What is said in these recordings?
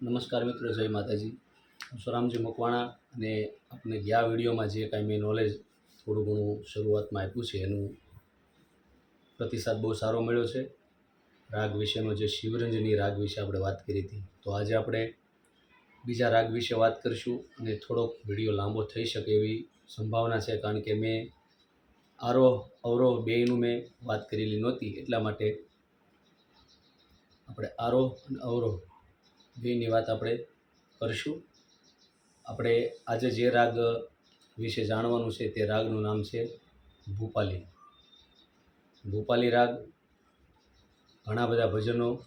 નમસ્કાર મિત્રો, જય માતાજી. હું સુરામજી મકવાણા અને આપણે ગયા વિડીયોમાં જે કાંઈ મેં નોલેજ થોડું ઘણું શરૂઆતમાં આપ્યું છે, એનું પ્રતિસાદ બહુ સારો મળ્યો છે. રાગ વિશેનો જે શિવરંજની રાગ વિશે આપણે વાત કરી હતી, તો આજે આપણે બીજા રાગ વિશે વાત કરીશું અને થોડોક વીડિયો લાંબો થઈ શકે એવી સંભાવના છે, કારણ કે મેં આરોહ અવરોહ બેયનું મેં વાત કરેલી નહોતી, એટલા માટે આપણે આરોહ અને અવરોહ બેયની વાત આપણે કરીશું. આપણે આજે જે રાગ વિશે જાણવાનું છે તે રાગનું નામ છે ભૂપાલી. ભૂપાલી રાગ ઘણા બધા ભજનો,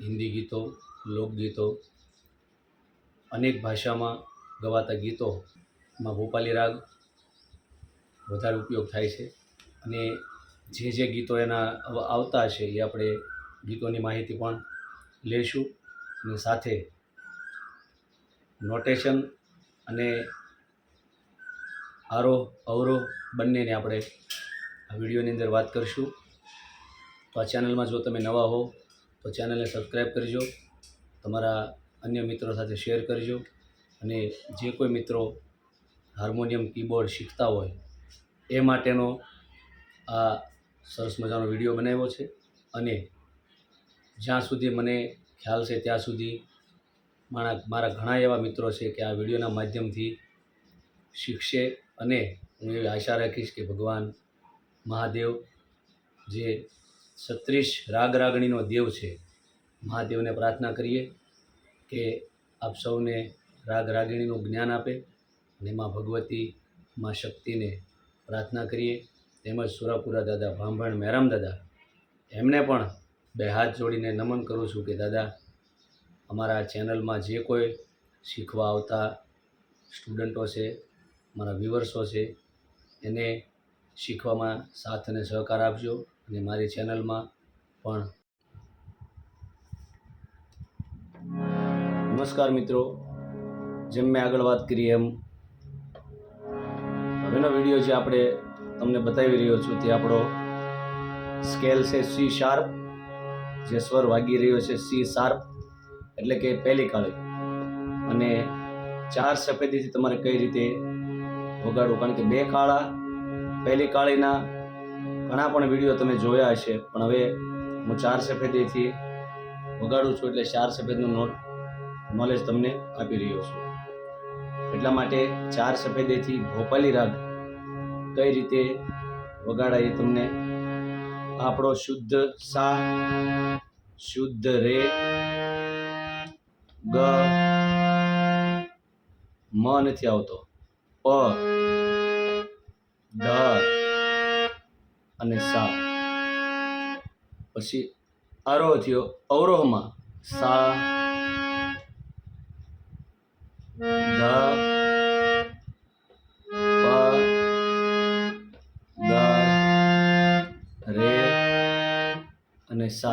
હિન્દી ગીતો, લોકગીતો, અનેક ભાષામાં ગવાતા ગીતોમાં ભોપાલી રાગ વધારે ઉપયોગ થાય છે. અને જે જે ગીતો એના આવતા હશે એ આપણે ગીતોની માહિતી પણ લઈશું. અને સાથે નોટેશન અને આરોહ અવરોહ બંનેને આપણે આ વિડીયોની અંદર વાત કરીશું. તો આ ચેનલમાં જો તમે નવા હો, તો ચેનલને સબસ્ક્રાઈબ કરજો. તમારા અન્ય મિત્રો સાથે શેર કરજો. અને જે કોઈ મિત્રો હાર્મોનિયમ, કીબોર્ડ શીખતા હોય, એ માટેનો આ સરસ મજાનો વીડિયો બનાવ્યો છે. અને જ્યાં સુધી મને ખ્યાલ છે ત્યાં સુધી. મારા મારા ઘણા એવા મિત્રો છે કે આ વિડીયોના માધ્યમથી શીખશે અને હું એવી આશા રાખીશ કે ભગવાન મહાદેવ જે છત્રીસ રાગ રાગણીનો દેવ છે, મહાદેવને પ્રાર્થના કરીએ કે આપ સૌને રાગ રાગિણીનું જ્ઞાન આપે અને માં ભગવતી માં શક્તિને પ્રાર્થના કરીએ. તેમજ સુરાપુરા દાદા, બ્રાહ્મણ, મહેરામ દાદા, એમને પણ બે હાથ જોડીને નમન કરું છું કે, દાદા, અમારા ચેનલમાં જે કોઈ શીખવા આવતા સ્ટુડન્ટો છે, મારા વ્યુવર્સો છે, એને શીખવામાં સાથ અને સહકાર આપજો અને મારી ચેનલમાં પણ. નમસ્કાર મિત્રો, જેમ મેં આગળ વાત કરી એમ, હવેનો વીડિયો જે આપણે તમને બતાવી રહ્યો છું તે આપણો સ્કેલ છે સી શાર્પ જે સ્વર વાગી રહ્યો છે સી શાર્પ, એટલે કે પહેલી કાળી. અને ચાર સફેદીથી તમારે કઈ રીતે વગાડવું? કારણ કે બે કાળા, પહેલી કાળીના ઘણા પણ વીડિયો તમે જોયા હશે. પણ હવે હું ચાર સફેદીથી વગાડું છું, એટલે ચાર સફેદનું નોટ નોલેજ તમને આપી રહ્યો છું. એટલા માટે ચાર સફેદીથી ભોપાલી રાગ કઈ રીતે વગાડાય એ તમને આપણો શુદ્ધ સા, શુદ્ધ રે, ગ, મ નથી આવતો. પ ધ અને સા. પછી આરોહ થયો, અવરોહમાં સા ધ અને સા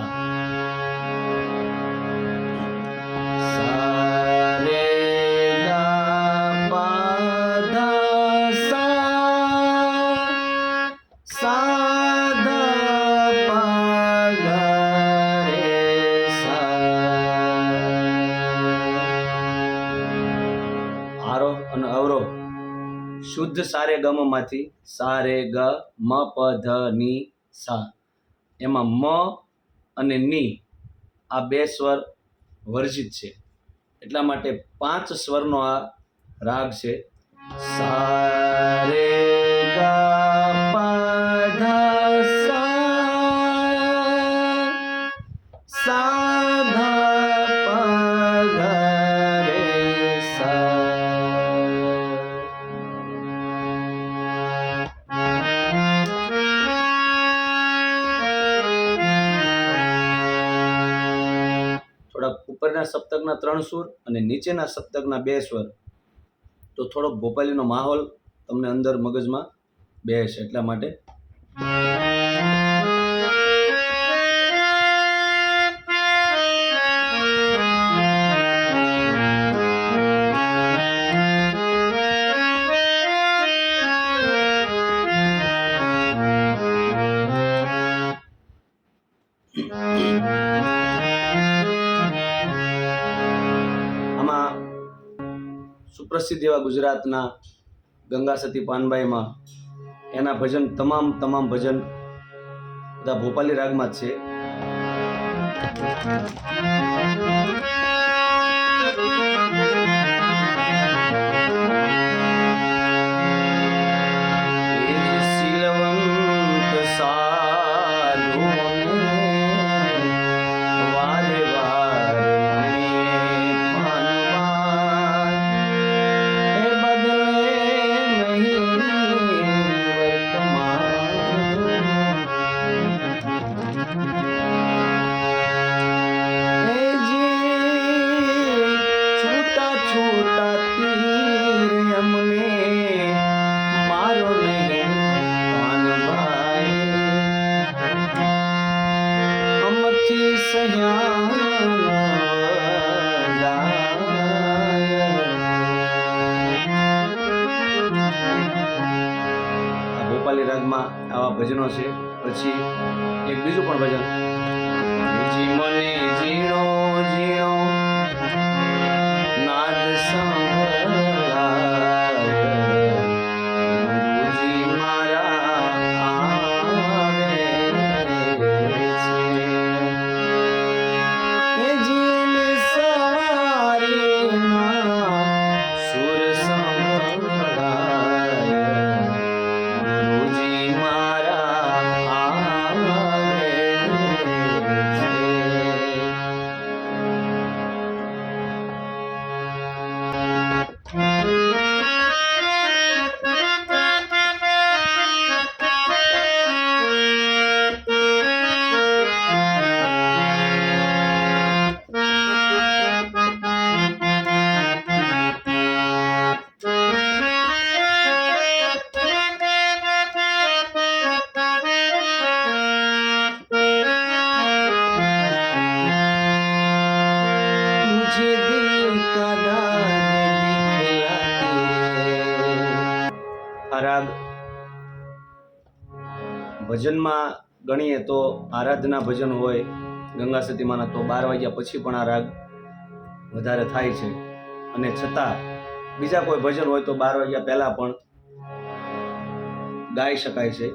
આરોહ અને અવરોહ શુદ્ધ સારે ગમમાંથી માંથી સારે ગ મ પ ધ ની સા. એમાં મ અને ની આ બે સ્વર વર્જિત છે. એટલા માટે પાંચ સ્વરનો આ રાગ છે. સા રે ઉપરના સપ્તકના ત્રણ સુર અને નીચેના સપ્તકના બે સ્વર. તો થોડોક ભોપાલીનો માહોલ તમને અંદર મગજમાં બેસે એટલા માટે. સુપ્રસિદ્ધ એવા ગુજરાતના ગંગા સતી પાનબાઈમાં એના ભજન તમામ તમામ ભજન બધા ભોપાલી રાગમાં જ છે. આવા ભજનો છે. પછી એક બીજું પણ ભજન. મને ભજનમાં ગણીએ તો આરાધના ભજન હોય, ગંગા સતીમાના તો બાર વાગ્યા પછી પણ આ રાગ વધારે થાય છે. અને છતાં બીજા કોઈ ભજન હોય તો બાર વાગ્યા પહેલાં પણ ગાઈ શકાય છે.